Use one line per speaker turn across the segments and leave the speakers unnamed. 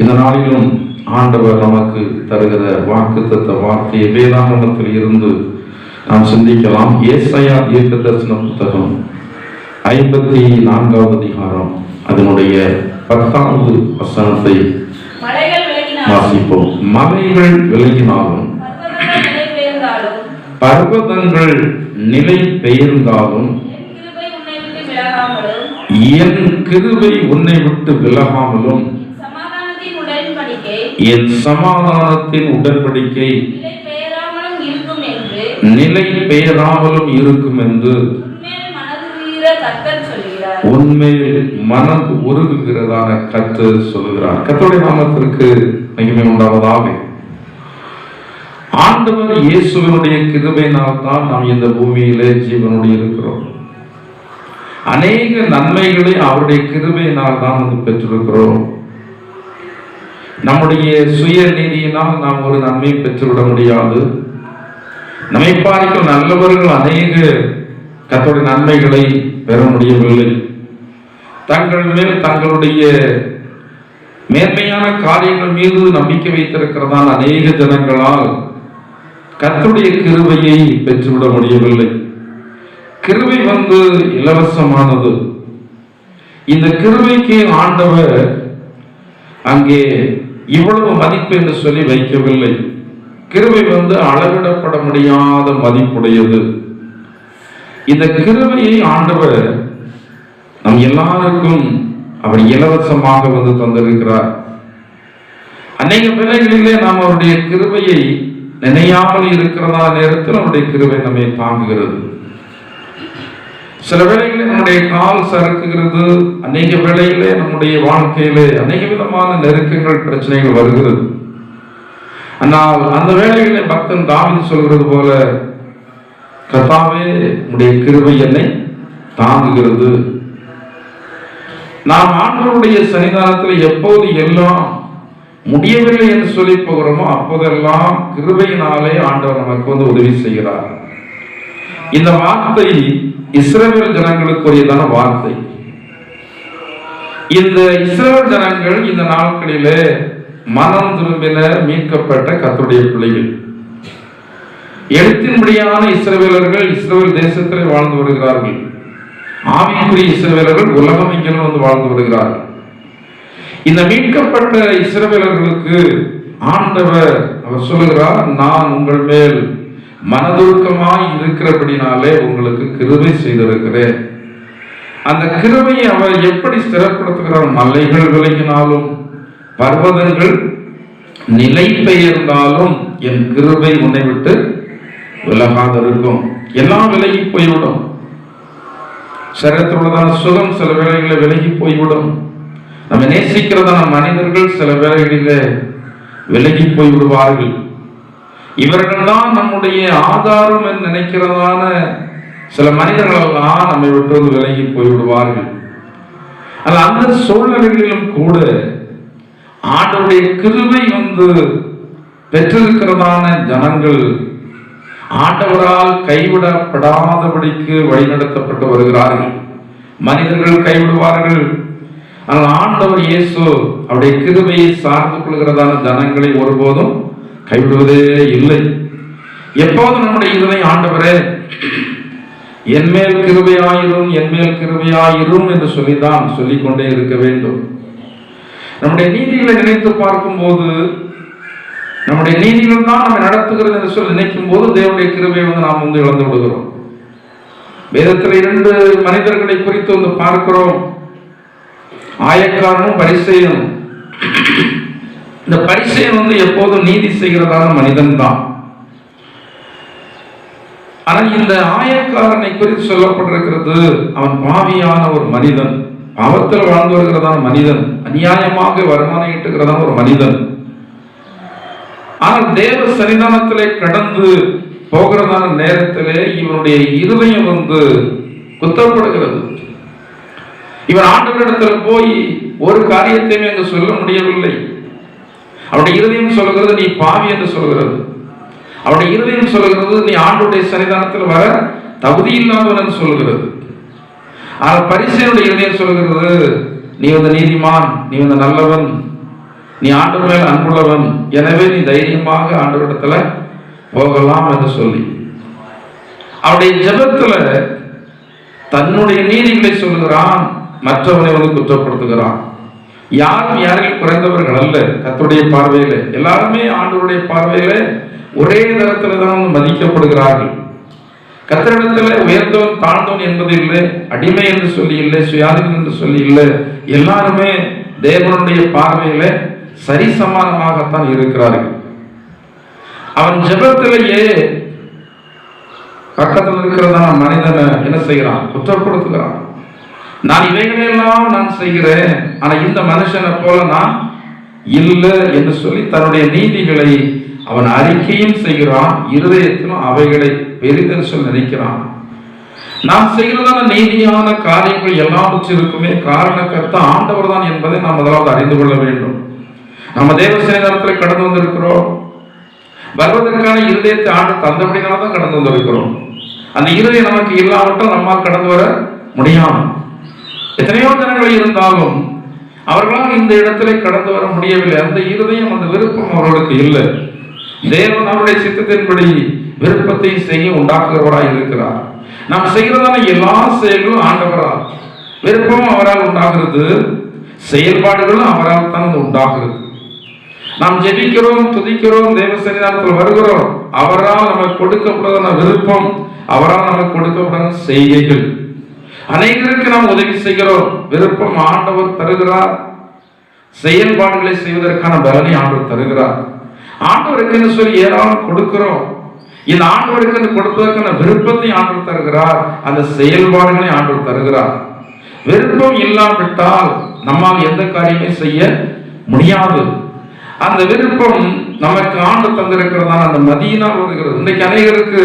இந்த நாளிலும் ஆண்டவர் நமக்கு தருகிற வாக்குத்தத்த வார்த்தையை வேதாகமத்தில் இருந்து நாம் சிந்திக்கலாம். ஏசாயா தீர்க்க தரிசன புத்தகம் ஐம்பத்தி நான்காவது அதிகாரம். அதனுடைய பத்தாவது வசனத்தை வாசிப்போம். மலைகள் விலகினாலும்
பர்வதங்கள் நிலை பெயர்ந்தாலும் என் கிருபை உன்னை விட்டு விலகாமலும்
என் கிருபை உன்னை விட்டு விலகாமலும்
என் சமாதானத்தின் உடன்படிக்கை நிலை பெயராமலும் இருக்கும் என்று
உண்மையில் மனம் உருகுகிறதான கத்து சொல்லுகிறார். கத்தோடைய நாமத்திற்கு மகிமை உண்டாவதாக. ஆண்டவர் இயேசுவினுடைய கிருபையினால் தான் நாம் இந்த பூமியிலே ஜீவனோடு இருக்கிறோம். அநேக நன்மைகளை அவருடைய கிருபையினால் தான் வந்து பெற்றிருக்கிறோம். நம்முடைய சுய நீதியினால் நாம் ஒரு நன்மை பெற்றுவிட முடியாது. நம்மை பார்க்கும் நல்லவர்கள் அநேக கத்தோடைய நன்மைகளை பெற முடியவில்லை. தங்கள் மேல் தங்களுடைய மேன்மையான காரியங்கள் மீது நம்பிக்கை வைத்திருக்கிறதால் அநேக ஜனங்களால் கத்துடைய கிருவையை பெற்றுவிட முடியவில்லை. கிருவை வந்து இலவசமானது. இந்த கிருவைக்கு ஆண்டவர் அங்கே இவ்வளவு மதிப்பு என்று சொல்லி வைக்கவில்லை. கிருவை வந்து அளவிடப்பட முடியாத மதிப்புடையது. இந்த கிருவையை ஆண்டவர் நம் எல்லாருக்கும் அவர் இலவசமாக வந்து தந்திருக்கிறார். அநேக பிள்ளைகளிலே நாம் அவருடைய கிருவையை நினையாமல் இருக்கிறதா நேரத்தில் அவருடைய கிருவை நம்மை தாங்குகிறது. சில வேளைகளில் நம்முடைய கால் சறுக்குகிறது அநேக வேளையிலே நம்முடைய வாழ்க்கையிலே அநேக விதமான நெருக்கங்கள் பிரச்சனைகள் வருகிறது. ஆனால் அந்த வேளைகளிலே பக்தன் தாவின் சொல்கிறது போல கதாவே உடைய கிருபை என்னை தாங்குகிறது. நாம் ஆண்டவருடைய சன்னிதானத்தில் எப்போது எல்லாம் முடியவில்லை என்று சொல்லி போகிறோமோ அப்போதெல்லாம் கிருபையினாலே ஆண்டவர் நமக்கு வந்து உதவி செய்கிறார். இந்த வார்த்தை இஸ்ரேல் ஜனங்களுக்குரியதான வார்த்தை. இந்த இஸ்ரேல் ஜனங்கள் இந்த நாட்களிலே மனம் திரும்பின மீட்கப்பட்ட கத்துடைய பிள்ளைகள். எழுத்தின்படியான இஸ்ரவேலர்கள் இஸ்ரேல் தேசத்தில் வாழ்ந்து வருகிறார்கள். ஆவிக்குரிய இஸ்ரவேலர்கள் உலகம் எங்கிலும் வந்து வாழ்ந்து வருகிறார்கள். இந்த மீட்கப்பட்ட இஸ்ரவேலர்களுக்கு ஆண்டவர் அவர் சொல்லுகிறார் நான் உங்கள் மேல் மனதுருக்கமாய் இருக்கிறபடினாலே உங்களுக்கு கிருபை செய்திருக்கிறேன். அந்த கிருபையை அவர் எப்படி ஸ்திரப்படுத்துகிறார் மலைகள் விலகினாலும் பர்வதங்கள் நிலை பெயர்ந்தாலும் என் கிருபை உன்னை விட்டு விலகாதிருக்கும். எல்லாம் விலகி போய்விடும். சரீரத்திலுள்ளதான சுகம் சில வேளைகளில் விலகி போய்விடும். நம்ம நேசிக்கிறதான மனிதர்கள் சில வேளைகளில் விலகி போய் விடுவார்கள் இவர்கள் தான் நம்முடைய ஆதாரம் என்று நினைக்கிறதான சில மனிதர்களெல்லாம் நம்மை விட்டு வந்து விலகி போய் விடுவார்கள் ஆனால் அந்த சூழ்நிலைகளிலும் கூட ஆண்டவுடைய கிருபை வந்து பெற்றிருக்கிறதான ஜனங்கள் ஆண்டவரால் கைவிடப்படாதபடிக்கு வழிநடத்தப்பட்டு வருகிறார்கள். மனிதர்கள் கைவிடுவார்கள். ஆனால் ஆண்டவர் இயேசு அவருடைய கிருபையை சார்ந்து கொள்கிறதான ஜனங்களை ஒருபோதும் கைவிடுவதே இல்லை. எப்போதும் நம்முடைய இதனை ஆண்டவரே என் மேல் கிருபையாயிரும் என் மேல் கிருபையாயிரும் என்று சொல்லிதான் சொல்லிக்கொண்டே இருக்க வேண்டும். நம்முடைய நீதிகளை நினைத்து பார்க்கும்போது நம்முடைய நீதிகள் தான் நம்ம நடத்துகிறது என்று சொல்லி நினைக்கும் போது தேவனுடைய கிருபையை வந்து நாம் வந்து இழந்து விடுகிறோம். வேதத்தில் இரண்டு மனிதர்களை குறித்து வந்து பார்க்கிறோம். ஆயக்காரனும் பரிசெயனும். இந்த பரிசையன் வந்து எப்போதும் நீதி செய்கிறதான மனிதன் தான் ஆனால் இந்த ஆயக்காரனை குறித்து சொல்லப்பட்டிருக்கிறது அவன் பாவியான ஒரு மனிதன். பாவத்தில் வாழ்ந்து வருகிறதான மனிதன். அநியாயமாக வருமானம் ஈட்டுகிறதான ஒரு மனிதன். ஆனால் தேவ சன்னிதானத்திலே கடந்து போகிறதான நேரத்திலே இவனுடைய இருதயம் வந்து குத்தப்படுகிறது. இவன் ஆண்டவரிடத்தில் போய் ஒரு காரியத்தையுமே அங்கு சொல்ல முடியவில்லை. அவருடைய இருதயம் சொல்கிறது நீ பாவி என்று சொல்கிறது அவருடைய இருதயம் சொல்கிறது நீ ஆண்டுடைய சன்னிதானத்தில் வர தகுதி இல்லாதவன் என்று சொல்கிறது ஆனால் பரிசையுடைய இருதயம் சொல்கிறது நீ வந்து நீதிமான் நீ வந்து நல்லவன் நீ ஆண்டு மேல் அன்புள்ளவன் எனவே நீ தைரியமாக ஆண்டவரிடத்துல போகலாம் என்று சொல்லி. அவருடைய ஜபத்துல தன்னுடைய நீதிகளை சொல்லுகிறான் மற்றவனை வந்து குற்றப்படுத்துகிறான். யாரும் யாரில் குறைந்தவர்கள் அல்ல. கத்துடைய பார்வையில. எல்லாருமே ஆண்டவருடைய பார்வையில ஒரே தரத்துல தான் மதிக்கப்படுகிறார்கள். கத்தரிடத்துல உயர்ந்தவன் தாழ்ந்தவன் என்பது இல்லை. அடிமை என்று சொல்லி இல்லை. சுயாதீனம் என்று சொல்லி இல்லை. எல்லாருமே தேவனுடைய பார்வையில சரிசமானமாகத்தான் இருக்கிறார்கள். அவன் ஜபத்திலேயே பக்கத்தில் இருக்கிறதான மனிதனை என்ன செய்கிறான்? குற்றப்படுத்துகிறான். நான் இவைகளையெல்லாம் நான் செய்கிறேன். ஆனா இந்த மனுஷனை போல நான் இல்லை என்று சொல்லி தன்னுடைய நீதிகளை அவன் அறிக்கையும் செய்கிறான். இருதயத்திலும் அவைகளை பெரிதென்று சொல்லி நினைக்கிறான். நாம் செய்கிறதான நீதியான காரியங்கள் எல்லாவற்றிற்குமே காரணக்கர்த்த ஆண்டவர் தான் என்பதை நாம் முதலாவது அறிந்து கொள்ள வேண்டும். நம்ம தேவசேன நேரத்தில் கடந்து வந்திருக்கிறோம். வருவதற்கான இருதயத்தை ஆண்டு தந்தபடினால தான் கடந்து வந்திருக்கிறோம். அந்த இருதயம் நமக்கு இல்லாவிட்டால் நம்மால் கடந்து வர முடியாது. எத்தனையோ ஜனங்கள் இருந்தாலும் அவர்களால் இந்த இடத்திலே கடந்து வர முடியவில்லை. அந்த இருதயம் அந்த விருப்பம் அவர்களுக்கு இல்லை. தேவன் அவருடைய சித்தத்தின்படி விருப்பத்தை செய்ய உண்டாக்குகிறவராய் இருக்கிறார். நாம் செய்கிறதான எல்லா செயல்களும் ஆண்டவரால் விருப்பமும் அவரால் உண்டாகிறது. செயல்பாடுகளும் அவரால் தான் அது உண்டாகிறது. நாம் ஜெபிக்கிறோம் துதிக்கிறோம் தேவ சன்னிதானத்தில் வருகிறோம். அவரால் நமக்கு கொடுக்கப்படுவதான விருப்பம் அவரால் நமக்கு கொடுக்கப்படுற செய்கைகள். அனைவருக்கு நாம் உதவி செய்கிறோம். விருப்பம் ஆண்டவர் தருகிறார். செயல்பாடுகளை செய்வதற்கான பலனை ஆண்டவர் தருகிறார். ஆண்டவருக்கு சொல்லி ஏராளம் கொடுக்கிறோம். இந்த ஆண்டவருக்கு கொடுப்பதற்கான விருப்பத்தை ஆண்டவர் தருகிறார். அந்த செயல்பாடுகளை ஆண்டவர் தருகிறார். விருப்பம் இல்லாவிட்டால் நம்மால் எந்த காரியமே செய்ய முடியாது. அந்த விருப்பம் நமக்கு ஆண்டு தந்திருக்கிறதான அந்த மதியினால் வருகிறது. இன்னைக்கு அநேகருக்கு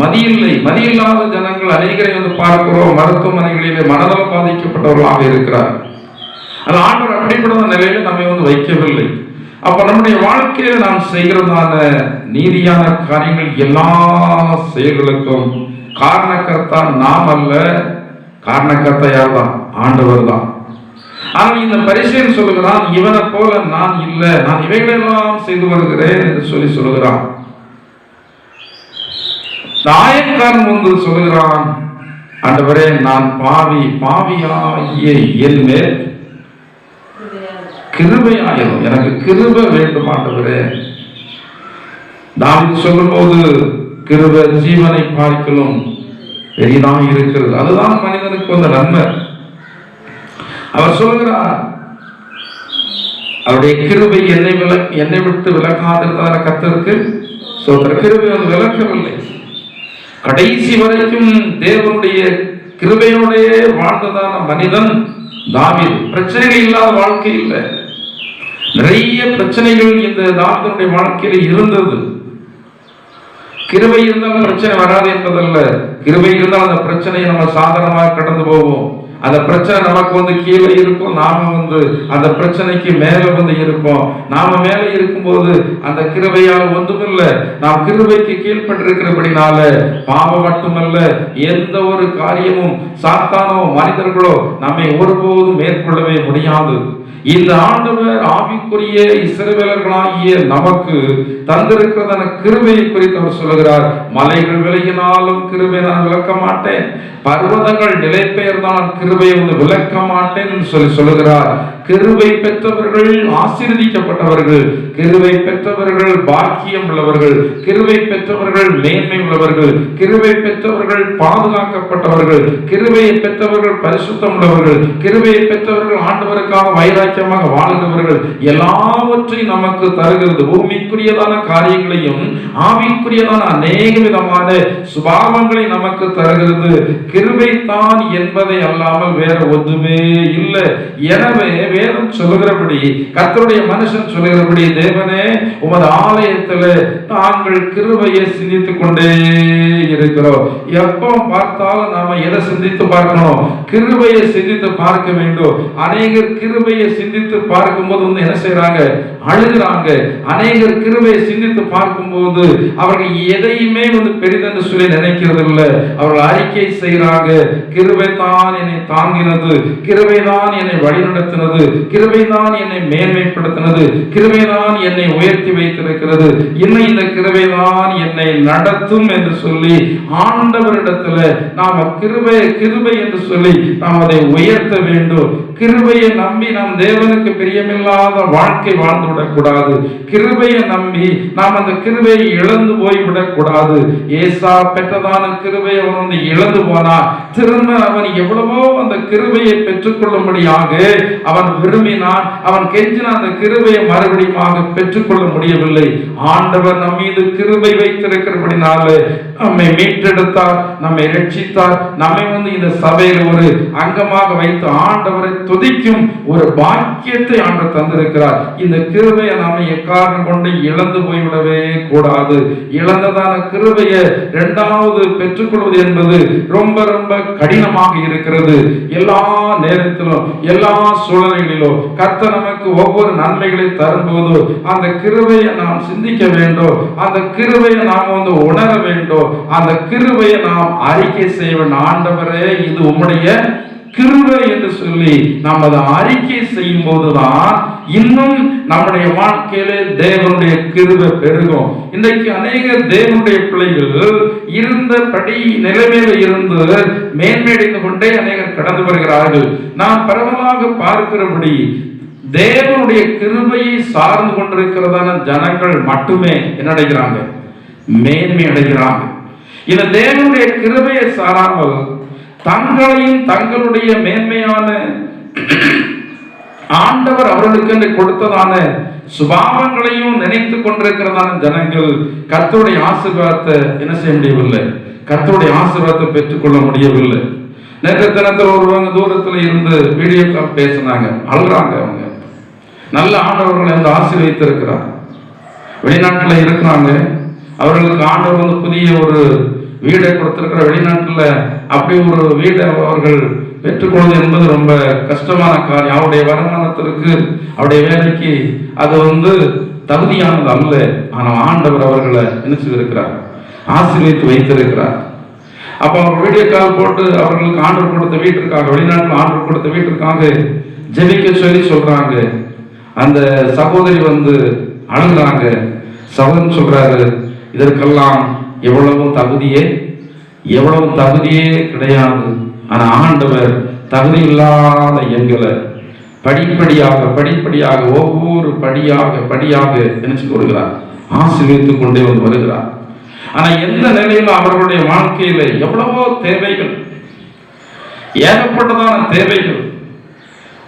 மதியில்லை. இல்லை இல்லாத ஜனங்கள் அநேகரை வந்து பார்க்கிறோம். மருத்துவமனைகளிலே மனதால் பாதிக்கப்பட்டவர்களாக இருக்கிறார் அது ஆண்டவர் அப்படிப்பட்ட நிலையில நம்மை வந்து வைக்கவில்லை. அப்ப நம்முடைய வாழ்க்கையில நாம் செய்கிறதான நீதியான காரியங்கள் எல்லா செயல்களுக்கும் காரணக்கர்த்தா நாம் அல்ல காரணக்கர்த்தா யார் தான் ஆண்டவர் தான். ஆனால் இந்த பரிசுன்னு சொல்லுகிறான் இவனை போல நான் இல்லை நான் இவைகளெல்லாம் செய்து வருகிறேன் என்று சொல்லி சொல்லுகிறான். சாயக்காரன் வந்து சொல்கிறான். ஆண்டவரே நான் பாவி பாவியாகிய என் கிருபையாயிரும். எனக்கு கிருப வேண்டும் ஆண்டவரே. நான் சொல்லும்போது கிருப ஜீவனை பார்க்கலும் பெரிதாக இருக்கிறது. அதுதான் மனிதனுக்கு வந்த நன்மை. அவர் சொல்லுகிறார் அவருடைய கிருபை என்னை வில என்னை விட்டு விலகாதிருந்ததான கத்திற்கு சொல்ற கிருபை வந்து விளக்கவில்லை. கடைசி வரைக்கும் தேவனுடைய கிருபையோடையே வாழ்ந்ததான மனிதன் தாவீது. பிரச்சனைகள் இல்லாத வாழ்க்கை இல்லை. நிறைய பிரச்சனைகள் இந்த தாவீதனுடைய வாழ்க்கையில் இருந்தது. கிருபை இருந்தால் பிரச்சனை வராது என்பதல்ல. கிருபை இருந்தால் அந்த பிரச்சனையை நம்ம சாதாரணமாக கடந்து போவோம். அந்த பிரச்சனை நமக்கு வந்து கீழே இருக்கும் நாம வந்து அந்த பிரச்சனைக்கு மேல வந்து இருப்போம். நாம மேல இருக்கும்போது அந்த கிருபையால் ஒன்றுமில்லை. நாம் கிருபைக்கு கீழ்பட்டிருக்கிறபடினால பாவம் மட்டுமல்ல எந்த ஒரு காரியமும் சாத்தானோ மனிதர்களோ நம்மை ஒருபோதும் மேற்கொள்ளவே முடியாது. இந்த ஆண்டவர் ஆவிக்குரிய இசைவேலர்களாகிய நமக்கு தந்திருக்கிறதான கிருபையை குறித்து அவர் சொல்லுகிறார். மலைகள் விலகினாலும் கிருபை நான் விளக்க மாட்டேன். பர்வதங்கள் நிலை பெயர்ந்தால் கிருபையை வந்து விளக்க மாட்டேன் என்று சொல்லி சொல்லுகிறார். கிருபை பெற்றவர்கள் ஆசீர்வதிக்கப்பட்டவர்கள் கிருபை பெற்றவர்கள் பாக்கியம் உள்ளவர்கள் கிருபை பெற்றவர்கள் மேன்மை உள்ளவர்கள் கிருபை பெற்றவர்கள் பாதுகாக்கப்பட்டவர்கள் கிருபையை பெற்றவர்கள் பரிசுத்தம் உள்ளவர்கள் கிருபையை பெற்றவர்கள் ஆண்டவருக்காக வைராக்கியமாக வாழ்கிறவர்கள் எல்லாவற்றையும் நமக்கு தருகிறது. பூமிக்குரியதான காரியங்களையும் ஆவிக்குரியதான அநேக விதமான சுபாவங்களை நமக்கு தருகிறது. கிருபை தான் என்பதை அல்லாமல் வேற ஒன்றுமே இல்லை. எனவே வேதம் சொல்லுகிறபடி கத்தருடைய மனுஷன் சொல்லுகிறபடி தேவனே உமது ஆலயத்துல நாங்கள் கிருபையை சிந்தித்துக் கொண்டே இருக்கிறோம். எப்போ பார்த்தாலும் நாம எதை சிந்தித்து பார்க்கணும்? கிருபையை சிந்தித்து பார்க்க வேண்டும். அநேகர் கிருபையை சிந்தித்து பார்க்கும்போது வந்து என்ன செய்யறாங்க அழுகுறாங்க. அநேகர் கிருபையை சிந்தித்து பார்க்கும்போது அவர்கள் எதையுமே வந்து பெரிதென்று சொல்லி நினைக்கிறது இல்லை அவர்கள் அறிக்கை செய்கிறாங்க கிருபை தான் என்னை தாங்கினது. கிருபைதான் என்னை வழிநடத்தினது. கிருபைதான் என்னை மேன்மைப்படுத்தினது. கிருபைதான் என்னை உயர்த்தி வைத்திருக்கிறது. இன்னும் இந்த கிருபைதான் என்னை நடத்தும் என்று சொல்லி ஆண்டவரிடத்துல நாம கிருபை கிருபை என்று சொல்லி நாம் அதை உயர்த்த வேண்டும். கிருபையை நம்பி நாம் தேவனுக்கு பிரியமில்லாத வாழ்க்கை வாழ்ந்து விடக்கூடாது கிருபையை நம்பி நாம் அந்த கிருபையை இழந்து போய் விடக்கூடாது ஏசா பெற்றதான கிருபை அவன் வந்து இழந்து போனா திரும்ப அவன் எவ்வளவோ அந்த கிருபையை பெற்றுக்கொள்ளும்படியாக அவன் விரும்பினான். அவன் கெஞ்சின அந்த கிருபையை மறுபடியுமாக பெற்றுக்கொள்ள முடியவில்லை. ஆண்டவர் நம் மீது கிருபை வைத்திருக்கிறபடினால நம்மை மீட்டெடுத்தார் நம்மை ரட்சித்தார் நம்மை வந்து இந்த சபையில் ஒரு அங்கமாக வைத்து ஆண்டவரை துதிக்கும் ஒரு பாக்கியத்தை ஆண்டவர் தந்திருக்கிறார். இந்த கிருபையை நாம எக்காரணம் கொண்டு இழந்து போய்விடவே கூடாது. இழந்ததான கிருபையை இரண்டாவது பெற்றுக்கொள்வது என்பது ரொம்ப ரொம்ப கடினமாக இருக்கிறது. எல்லா நேரத்திலும் எல்லா சூழ்நிலைகளிலும் கத்த நமக்கு ஒவ்வொரு நன்மைகளை தரும்போது அந்த கிருவையை நாம் சிந்திக்க வேண்டும். அந்த கிருவையை நாம் வந்து உணர வேண்டும். அந்த கிருவையை நாம் அறிக்கை செய்வேன் ஆண்டவரே இது உம்முடைய கிருபை என்று சொல்லி நாம் அதை அறிக்கை செய்யும் போதுதான் இன்னும் நம்முடைய வாழ்க்கையிலே தேவனுடைய கிருபை பெருகும். இன்றைக்கு அநேக தேவனுடைய பிள்ளைகள் இருந்தபடி நிலைமையில இருந்து மேன்மையடைந்து கொண்டே அநேகர் கடந்து வருகிறார்கள். நாம் பரவலாக பார்க்கிறபடி தேவனுடைய கிருபையை சார்ந்து கொண்டிருக்கிறதான ஜனங்கள் மட்டுமே என்ன அடைகிறாங்க? மேன்மை அடைகிறாங்க. இந்த தேவனுடைய கிருபையை சாராமல் தங்களையும் தங்களுடைய மேன்மையான ஆண்டவர் அவர்களுக்கு என்று கொடுத்ததான சுபாவங்களையும் நினைத்து கொண்டிருக்கிறதான ஜனங்கள் கர்த்தருடைய ஆசீர்வாதத்தை என்ன செய்ய முடியவில்லை? கர்த்தருடைய ஆசீர்வாதத்தை பெற்றுக்கொள்ள முடியவில்லை. நேற்று தினத்தில் ஒருவங்க தூரத்தில் இருந்து வீடியோ கால் பேசினாங்க. அழுகிறாங்க அவங்க. நல்ல ஆண்டவர்களை வந்து ஆசீர்வதித்திருக்கிறார் வெளிநாட்டில் இருக்கிறாங்க. அவர்களுக்கு ஆண்டவர் வந்து புதிய ஒரு வீடை கொடுத்திருக்கிற வெளிநாட்டில் அப்படி ஒரு வீடை அவர்கள் பெற்றுக்கொள்வது என்பது ரொம்ப கஷ்டமான காரியம். அவருடைய வருமானத்திற்கு அவருடைய வேலைக்கு அது வந்து தகுதியானது அல்ல. ஆனால் ஆண்டவர் அவர்களை நினைச்சிருக்கிறார். செய்திருக்கிறார் வைத்திருக்கிறார். அப்போ அவர் வீடியோ கால் போட்டு அவர்களுக்கு ஆண்டவர் கொடுத்த வீட்டிற்காக வெளிநாட்டில் ஆண்டவர் கொடுத்த வீட்டிற்காக ஜெபிக்க சொல்லி சொல்றாங்க. அந்த சகோதரி வந்து அழுகுறாங்க. சகோதரன் சொல்றாரு இதற்கெல்லாம் எவ்வளவு தகுதியே எவ்வளவு தகுதியே கிடையாது. ஆனால் ஆண்டவர் தகுதி இல்லாத எங்களை படிப்படியாக படிப்படியாக ஒவ்வொரு படியாக படியாக நினைச்சு கொடுக்கிறார் ஆசீர்வதித்துக் கொண்டே வந்து வருகிறார். ஆனால் எந்த நிலையில அவர்களுடைய வாழ்க்கையில எவ்வளவோ தேவைகள் ஏகப்பட்டதான தேவைகள்.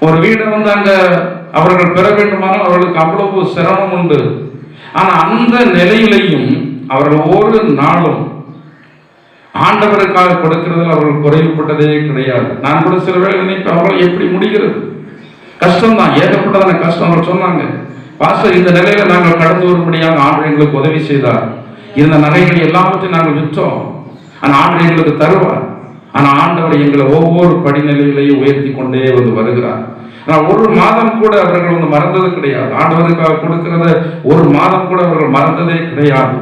ஒரு வீடை வந்து அங்க அவர்கள் பெற வேண்டுமானால் அவர்களுக்கு அவ்வளவு சிரமம் உண்டு. ஆனால் அந்த நிலையிலையும் அவர்கள் ஒரு நாளும் ஆண்டவருக்காக கொடுக்கிறதில் அவர்கள் குறைவுபட்டதே கிடையாது. நான் கூட சில வேலை நினைப்பேன் அவர்கள் எப்படி முடிகிறது? கஷ்டம்தான். ஏகப்பட்டதான கஷ்டம் அவர் சொன்னாங்க. பாஸ்டர் இந்த நிலையில நாங்கள் கடந்து வரும்படியாக ஆண்டு எங்களுக்கு உதவி செய்தார். இருந்த நகைகள் எல்லாவற்றையும் நாங்கள் விற்றோம். ஆனால் ஆண்டு எங்களுக்கு தருவார். ஆனால் ஆண்டவர் எங்களை ஒவ்வொரு படிநிலையிலையும் உயர்த்தி கொண்டே வந்து வருகிறார். ஆனால் ஒரு மாதம் கூட அவர்கள் வந்து மறந்தது கிடையாது. ஆண்டவருக்காக கொடுக்கிறத ஒரு மாதம் கூட அவர்கள் மறந்ததே கிடையாது.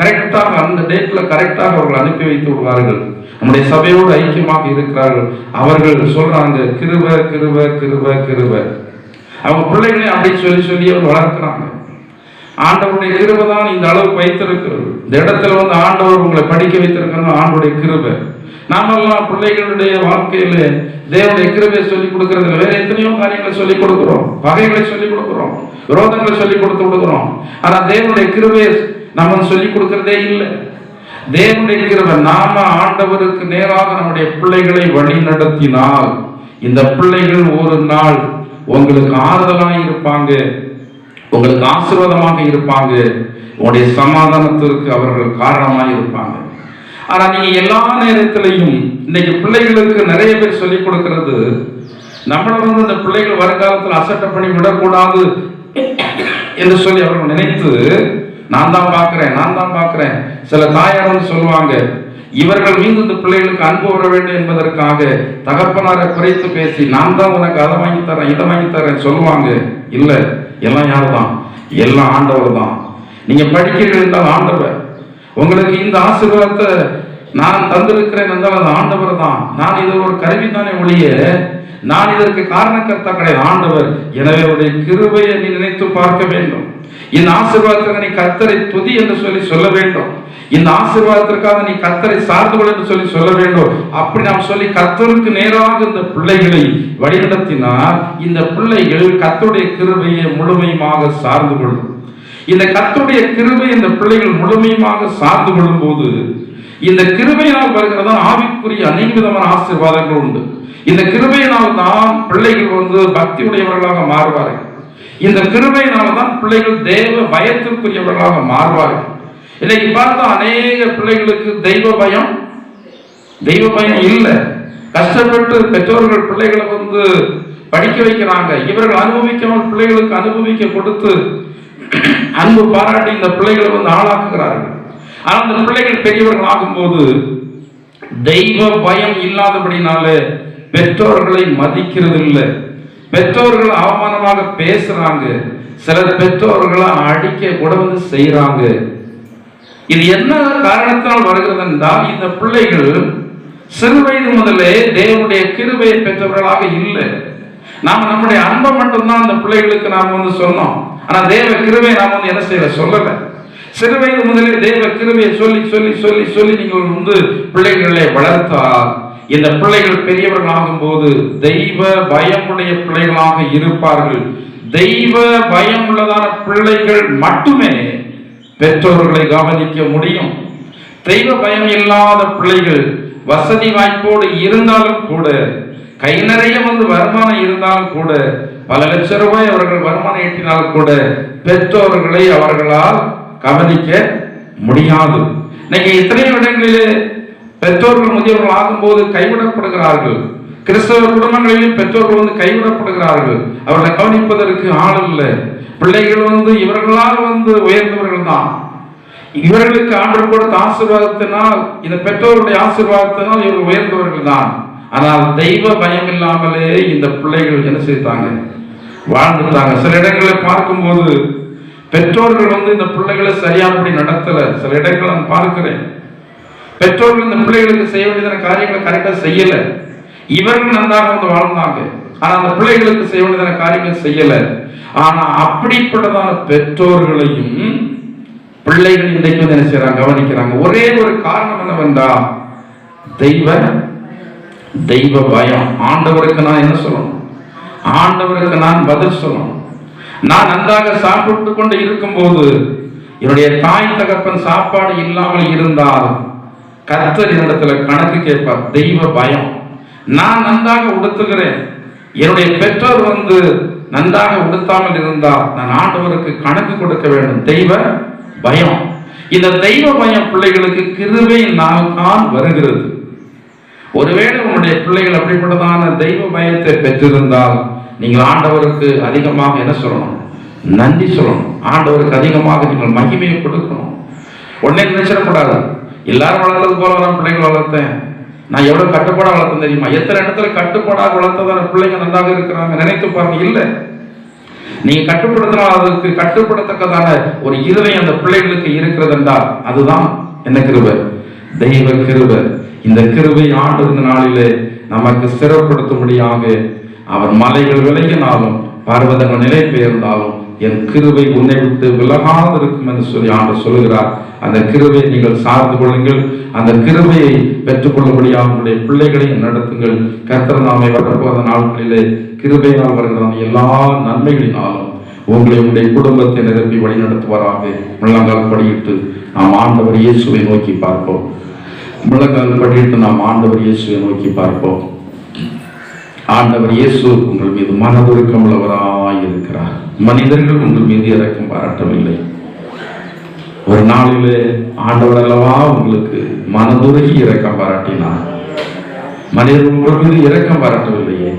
கரெக்டாக அந்த டேட்ல கரெக்டாக அவர்கள் அனுப்பி வைத்து விடுவார்கள். நம்முடைய சபையோடு ஐக்கியமாக இருக்கிறார்கள். அவர்கள் சொல்றாங்க கிருப கிருப கிருப கிருப. அவங்க பிள்ளைகளை அப்படி சொல்லி சொல்லி அவர் வளர்க்கிறாங்க. ஆண்டவருடைய கிருபை தான் இந்த அளவுக்கு வைத்திருக்கிறது. இந்த இடத்துல வந்து ஆண்டவர் உங்களை படிக்க வைத்திருக்கிறது ஆண்டவருடைய கிருபை. நாமெல்லாம் பிள்ளைகளுடைய வாழ்க்கையில தேவனுடைய கிருபையை சொல்லிக் கொடுக்கறதுல வேற எத்தனையோ காரியங்களை சொல்லிக் கொடுக்குறோம். பகைகளை சொல்லிக் கொடுக்குறோம். விரோதங்களை சொல்லிக் கொடுத்து விடுக்கிறோம் ஆனா தேவனுடைய கிருபையை நம்ம சொல்லிக் கொடுக்கறதே இல்லை. தேவனுடைய கிருபை நாம ஆண்டவருக்கு நேராக நம்முடைய பிள்ளைகளை வழி நடத்தினால் இந்த பிள்ளைகள் ஒரு நாள் உங்களுக்கு ஆறுதலாக இருப்பாங்க உங்களுக்கு ஆசீர்வாதமாக இருப்பாங்க உங்களுடைய சமாதானத்திற்கு அவர்கள் காரணமாக இருப்பாங்க. ஆனா நீங்க எல்லா நேரத்திலையும் இன்னைக்கு பிள்ளைகளுக்கு நிறைய பேர் சொல்லிக் கொடுக்கிறது நம்மளை வந்து இந்த பிள்ளைகள் வருங்காலத்தில் அசட்டை பண்ணி விடக்கூடாது என்று சொல்லி அவர்கள் நினைத்து நான் தான் பார்க்குறேன் நான் தான் பார்க்குறேன். சில தாயார் வந்து சொல்லுவாங்க இவர்கள் மீது இந்த பிள்ளைகளுக்கு அன்பு வர வேண்டும் என்பதற்காக தகப்பனாரை குறைத்து பேசி நான் தான் உனக்கு அதை வாங்கி தரேன் இதை வாங்கி தரேன் சொல்லுவாங்க. இல்லை எல்லாம் யார் தான் எல்லாம் ஆண்டவர் தான். நீங்க படிக்கிறீர்கள் என்றால் ஆண்டவர். உங்களுக்கு இந்த ஆசீர்வாதத்தை நான் தந்திருக்கிறேன் என்றால் அது ஆண்டவர் தான். நான் இதில் ஒரு கருவி தானே ஒழிய நான் இதற்கு காரணக்கர்த்தா கிடையாது ஆண்டவர். எனவே அவருடைய கிருபையை நீ நினைத்து பார்க்க வேண்டும். இந்த ஆசீர்வாதத்திற்கு நீ கத்தரை துதி என்று சொல்லி சொல்ல வேண்டும். இந்த ஆசீர்வாதத்திற்காக நீ கத்தரை சார்ந்து கொள் என்று சொல்லி சொல்ல வேண்டும். அப்படி நாம் சொல்லி கத்தருக்கு நேராக இந்த பிள்ளைகளை வழிநடத்தினால் இந்த பிள்ளைகள் கத்துடைய கிருபையை முழுமையுமாக சார்ந்து கொள்ளும். இந்த கத்துடைய கிருபை இந்த பிள்ளைகள் முழுமையுமாக சார்ந்து கொள்ளும் போது இந்த கிருபையினால் வருகிறதா? ஆவிக்குரிய அநேக விதமான ஆசீர்வாதங்கள் உண்டு. இந்த கிருபையினால் தான் பிள்ளைகள் வந்து பக்தி உடையவர்களாக மாறுவார்கள். இந்த கிருபையினால்தான் பிள்ளைகள் தெய்வ பயத்திற்குரியவர்களாக மாறுவார்கள். இன்னைக்கு பார்த்தா அநேக பிள்ளைகளுக்கு தெய்வ பயம். தெய்வ பயம் இல்லை. கஷ்டப்பட்டு பெற்றோர்கள் பிள்ளைகளை வந்து படிக்க வைக்கிறாங்க. இவர்கள் அனுபவிக்காமல் பிள்ளைகளுக்கு அனுபவிக்க கொடுத்து அன்பு பாராட்டி இந்த பிள்ளைகளை வந்து ஆளாக்குகிறார்கள். ஆனால் அந்த பிள்ளைகள் பெரியவர்கள் ஆகும்போது தெய்வ பயம் இல்லாதபடினாலே பெற்றோர்களை மதிக்கிறது இல்லை பெற்றோர்கள் அவமானமாக பேசுறாங்க சில பெற்றோர்களை அடிக்க கூட வந்து செய்யறாங்க இது என்ன காரணத்தினால் வருகிறது என்றால் இந்த பிள்ளைகள் சிறு வயது முதலே தேவனுடைய கிருபையை பெற்றவர்களாக இல்லை. நாம் நம்முடைய அன்பை மட்டும்தான் அந்த பிள்ளைகளுக்கு நாம் வந்து சொன்னோம் ஆனா தேவ கிருபையை நாம் வந்து என்ன செய்யல? சொல்லல. சிறு வயது முதலே தேவ கிருபையை சொல்லி சொல்லி சொல்லி சொல்லி நீங்கள் வந்து பிள்ளைகளை வளர்த்தால் இந்த பிள்ளைகள் பெரியவர்களாகும் ஆகும்போது தெய்வ பயமுடைய பிள்ளைகளாக இருப்பார்கள். தெய்வ பயம் உள்ளதான பிள்ளைகள் மட்டுமே பெற்றோர்களை கவனிக்க முடியும். தெய்வ பயம் இல்லாத பிள்ளைகள் வசதி வாய்ப்போடு இருந்தாலும் கூட கை நிறைய வந்து வருமானம் இருந்தாலும் கூட பல லட்சம் ரூபாய் அவர்கள் வருமானம் ஈட்டினாலும் கூட பெற்றோர்களை அவர்களால் கவனிக்க முடியாது. இன்னைக்கு இத்தனை இடங்களிலே பெற்றோர்கள் முதியவர்கள் ஆகும்போது கைவிடப்படுகிறார்கள். கிறிஸ்தவ குடும்பங்களிலும் பெற்றோர்கள் வந்து கைவிடப்படுகிறார்கள். அவர்களை கவனிப்பதற்கு ஆள் இல்லை. பிள்ளைகள் வந்து இவர்களால் வந்து உயர்ந்தவர்கள் தான். இவர்களுக்கு ஆண்டு கொடுத்த ஆசீர்வாதத்தினால் இந்த பெற்றோருடைய ஆசீர்வாதத்தினால் இவர்கள் உயர்ந்தவர்கள் தான். ஆனால் தெய்வ பயம் இல்லாமலே இந்த பிள்ளைகள் என்ன செய்தாங்க? வாழ்ந்துட்டாங்க சில இடங்களை பார்க்கும்போது பெற்றோர்கள் வந்து இந்த பிள்ளைகளை சரியானபடி நடத்தல. சில இடங்களை நான் பார்க்கிறேன். பெற்றோர்கள் இந்த பிள்ளைகளுக்கு செய்ய வேண்டியதான காரியங்களை கரெக்டாக செய்யல. இவர்கள் நன்றாக வந்து வாழ்ந்தாங்க. ஆனா அந்த பிள்ளைகளுக்கு செய்ய வேண்டியதான காரியங்கள் செய்யல. ஆனா அப்படிப்பட்டதான பெற்றோர்களையும் பிள்ளைகள் இன்றைக்கு வந்து என்ன செய்யறாங்க கவனிக்கிறாங்க. ஒரே ஒரு காரணம் என்னவென்றா தெய்வ தெய்வ பயம். ஆண்டவருக்கு நான் என்ன சொல்லணும்? ஆண்டவருக்கு நான் பதில் சொல்லணும். நான் நன்றாக சாப்பிட்டு கொண்டு இருக்கும்போது என்னுடைய தாய் தகப்பன் சாப்பாடு இல்லாமல் இருந்தால் கர்த்தர் என்னிடத்துல கணக்கு கேட்பார் தெய்வ பயம். நான் நன்றாக உடுத்துகிறேன். என்னுடைய பெற்றோர் வந்து நன்றாக உடுத்தாமல் இருந்தால் நான் ஆண்டவருக்கு கணக்கு கொடுக்க வேண்டும். தெய்வ பயம். இந்த தெய்வ பயம் பிள்ளைகளுக்கு கிருவை தான் வருகிறது. ஒருவேளை உங்களுடைய பிள்ளைகள் அப்படிப்பட்டதான தெய்வ பயத்தை பெற்றிருந்தால் நீங்கள் ஆண்டவருக்கு அதிகமாக என்ன சொல்லணும்? நன்றி சொல்லணும். ஆண்டவருக்கு அதிகமாக நீங்கள் மகிமையை கொடுக்கணும். உடனே நினைச்சிடக்கூடாது. எல்லாரும் வளர்த்தது போல நான் பிள்ளைங்க வளர்த்தேன். நான் எவ்வளவு கட்டுப்பாடாக வளர்த்தேன் தெரியுமா? எத்தனை இடத்துல கட்டுப்பாடாக வளர்த்ததான பிள்ளைங்க நன்றாக இருக்கிறாங்க நினைத்து பாருங்க. இல்லை. நீங்க கட்டுப்படுத்தினால் அதற்கு கட்டுப்படத்தக்கதான ஒரு இருதயம் அந்த பிள்ளைகளுக்கு இருக்கிறது என்றால் அதுதான் என்ன கிருபை? தெய்வ கிருபை. இந்த கிருபை ஆண்டு நாளிலே நமக்கு சிறப்படுத்தும்படியாக அவர் மலைகள் விலகினாலும் பர்வதங்கள் நிலை பெயர்ந்தாலும் என் கிருவை உன்னை விட்டு விலகாது இருக்கும் என்று சொல்லி ஆண்டு சொல்லுகிறார். அந்த கிருவை நீங்கள் சார்ந்து கொள்ளுங்கள். அந்த கிருவையை பெற்றுக்கொள்ளும்படியாக உங்களுடைய பிள்ளைகளையும் நடத்துங்கள். கர்த்தர் நாமை வரப்போகிற நாட்களிலே கிருபையினால் வருகிற எல்லா நன்மைகளினாலும் உங்களை உங்களுடைய குடும்பத்தை நிரப்பி வழி நடத்துவாராக முழங்கால் படியிட்டு நாம் ஆண்டவர் இயேசுவை நோக்கி பார்ப்போம். முழங்கால் படியிட்டு நாம் ஆண்டவர் இயேசுவை நோக்கி பார்ப்போம். ஆண்டவர் இயேசு உங்கள் மீது மனதுருக்கம் இருக்கிறார். மனிதர்கள் உங்கள் மீது இறக்கம் பாராட்டவில்லை. ஒரு நாளிலே ஆண்டவர் அல்லவா உங்களுக்கு மனதுருகி இறக்கம் பாராட்டினார். மனிதர்கள் உங்கள் மீது இறக்கம் பாராட்டவில்லையே.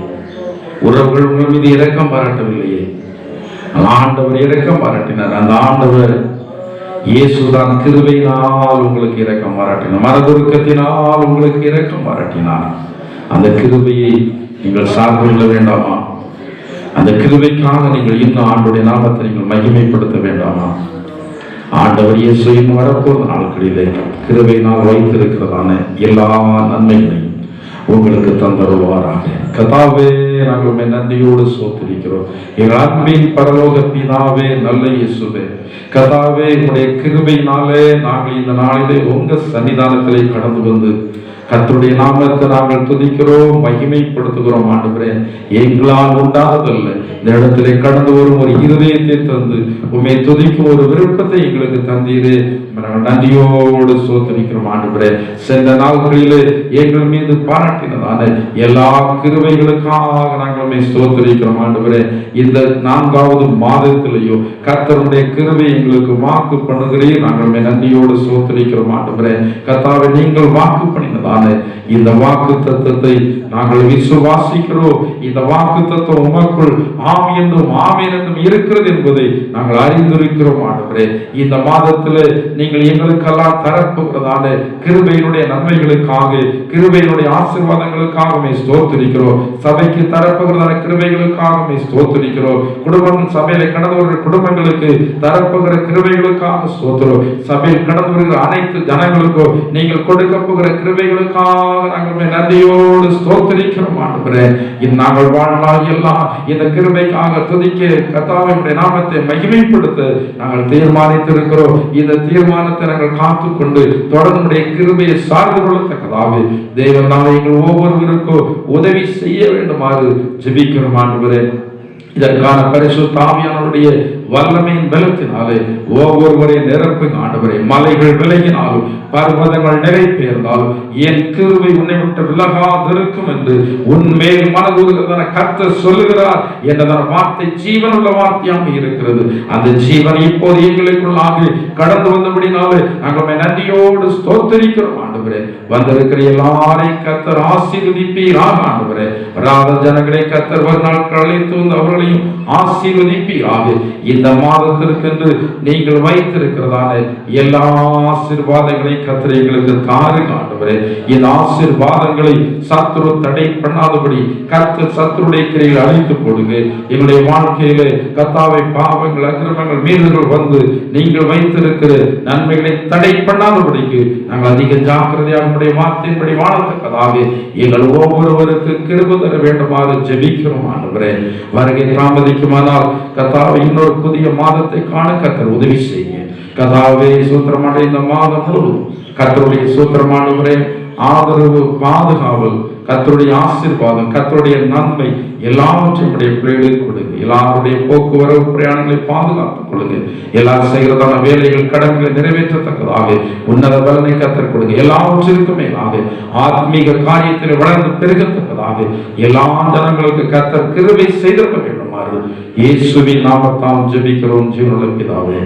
உறவுகள் உங்கள் மீது இறக்கம் பாராட்டவில்லையே. ஆண்டவர் இறக்கம் பாராட்டினார். அந்த ஆண்டவர் இயேசுதான் கிருபையினால் உங்களுக்கு இறக்கம் பாராட்டினார். மனதுருக்கத்தினால் உங்களுக்கு இறக்கம் பாராட்டினார். அந்த கிருபையை நீங்கள் சார்ந்து கொள்ள வேண்டாமா? அந்த கிருவைக்காக நீங்கள் இன்னும் ஆண்டுடைய நாமத்தை நீங்கள் மகிமைப்படுத்த வேண்டாமா? ஆண்டவர் இயேசு வரப்போகிற நாட்களிலே கிருபையினால் வைத்திருக்கிறதான எல்லா நன்மைகளையும் உங்களுக்கு தந்தருவாராக. கதாவே நாங்கள் நன்றியோடு சோத்திருக்கிறோம். எங்கள் பரலோக பிதாவே நல்ல இயேசுவே. கதாவே உடைய கிருபையினாலே நாங்கள் இந்த நாளிலே உங்க சன்னிதானத்திலே கடந்து வந்து கத்துடைய நாமத்தை நாங்கள் துதிக்கிறோம் மகிமைப்படுத்துகிறோம் ஆண்டுகிறே எங்களால் உண்டானதல்ல இந்த இடத்திலே கடந்து வரும் ஒரு இருதயத்தை தந்து உண்மை துதிக்கும் ஒரு விருப்பத்தை எங்களுக்கு தந்தீரே. நாங்கள் நன்றியோடு சோதரிக்கிறோம் ஆண்டுகிறே சென்ற நாட்களிலே எங்கள் மீது பாராட்டினதான எல்லா கிருபைகளுக்காக நாங்கள் உண்மை சோதரிக்கிறோம் ஆண்டவரே. இந்த நான்காவது மாதத்திலேயோ கத்தருடைய கிருவை எங்களுக்கு வாக்கு பண்ணுகிறேன் நாங்கள் உண்மை நன்றியோடு சோதரிக்கிறோம் ஆண்டுகிறேன் கத்தாவை நீங்கள் வாக்கு பண்ணினதான இந்த வாக்கு தத்துவத்தை நாங்கள் விசுவாசிக்கிறோம். இந்த வாக்கு தத்துவம் உமக்குள் ஆம் என்றும் ஆமேன் என்றும் இருக்கிறது என்பதை நாங்கள் அறிந்திருக்கிறோம் ஆண்டவரே. இந்த மாதத்தில் நீங்கள் எங்களுக்கெல்லாம் தரப்புகிறதான கிருபையினுடைய நன்மைகளுக்காக கிருபையினுடைய ஆசீர்வாதங்களுக்காகவே ஸ்தோத்திருக்கிறோம். சபைக்கு தரப்புகிறதான கிருபைகளுக்காகவே ஸ்தோத்திருக்கிறோம். குடும்பம் சபையில கடந்து வருகிற குடும்பங்களுக்கு தரப்புகிற கிருபைகளுக்காக ஸ்தோத்திரம். சபையில் கடந்து வருகிற அனைத்து ஜனங்களுக்கும் நீங்கள் கொடுக்க போகிற கிருபைகளுக்கு கிருபைகளுக்காக நாங்கள் நன்றியோடு ஸ்தோத்தரிக்கிறோம் ஆண்டவரே. நாங்கள் வாழ்நாள் எல்லாம் இந்த கிருபைக்காக துதிக்க கத்தாவினுடைய நாமத்தை மகிமைப்படுத்த நாங்கள் தீர்மானித்திருக்கிறோம். இந்த தீர்மானத்தை நாங்கள் காத்துக்கொண்டு தொடர்ந்து கிருபையை சார்ந்து கொள்ளத்தக்கதாக தேவன் நாங்கள் எங்கள் ஒவ்வொருவருக்கும் உதவி செய்ய வேண்டுமாறு ஜெபிக்கிறோம் ஆண்டவரே. இதற்கான பரிசு ஆவியானவருடைய வல்லமையின் பலத்தினாலே ஒவ்வொருவரை நிரப்புங்க ஆண்டவரே. மலைகள் விலகினாலும் பர்வதங்கள் நிறை பெயர்ந்தாலும் என் கிருவை உன்னை விட்டு விலகாதிருக்கும் என்று உன்மேல் மனதுருகிறதான கத்த சொல்லுகிறார் என்றதான வார்த்தை ஜீவனுள்ள வார்த்தையாக இருக்கிறது. அந்த ஜீவன் இப்போது எங்களுக்குள்ளாக கடந்து வந்தபடினாலே நாங்கள் நன்றியோடு ஸ்தோத்தரிக்கிறோம். ஆண்டவரே. வந்திருக்கிற எல்லாரையும் கத்தர் ஆசீர்வதிப்பீராக ஆண்டவரே. வராத ஜனங்களை கத்தர் வருநாள் கழித்து வந்து அவர்களையும் ஆசீர்வதிப்பீராக. இந்த மாதத்திற்கென்று நீங்கள் வைத்திருக்கிறதான எல்லா ஆசீர்வாதங்களையும் கத்தர் எங்களுக்கு தாருங்க ஆண்டவரே. இந்த ஆசீர்வாதங்களை சத்ரு தடை பண்ணாதபடி கர்த்தர் சத்ருடைய கிரையில் அழித்து போடுங்க. எங்களுடைய வாழ்க்கையிலே கத்தாவை பாவங்கள் அக்கிரமங்கள் மீறுகள் வந்து நீங்கள் வைத்திருக்கிற நன்மைகளை தடை பண்ணாதபடிக்கு நாங்கள் அதிக ஜாக்கிரதையாக அவனுடைய வார்த்தையின்படி வாழத்தக்கதாக எங்கள் ஒவ்வொருவருக்கு கிருப தர வேண்டுமாறு ஜெபிக்கிறோம் ஆண்டவரே. வருகை தாமதிக்குமானால் கத்தாவை இன்னொரு புதிய மாதத்தை காண கத்தர் உதவி செய்யுங்க. கதாவே சூத்திரமான இந்த மாதம் முழுவதும் கத்தருடைய சூத்திரமானவரே ஆதரவு பாதுகாவல் கத்தருடைய ஆசீர்வாதம் கத்தருடைய நன்மை எல்லாவற்றையும் பிள்ளைகளுக்கு கொடுங்க. எல்லாருடைய போக்குவரவு பிரயாணங்களை பாதுகாத்துக் கொள்ளுங்க. எல்லாரும் செய்கிறதான வேலைகள் கடன்களை நிறைவேற்றத்தக்கதாக உன்னத பலனை கத்தர் கொடுங்க. எல்லாவற்றிற்கும் மேலாக ஆத்மீக காரியத்தில் வளர்ந்து பெருகத்தக்கதாக எல்லா ஜனங்களுக்கு கத்தர் கிருவை செய்திருக்க வேண்டுமாறு. இயேசுவின் நாமத்தால் ஜெபிக்கிறோம். ஜீவனுள்ள பிதாவே.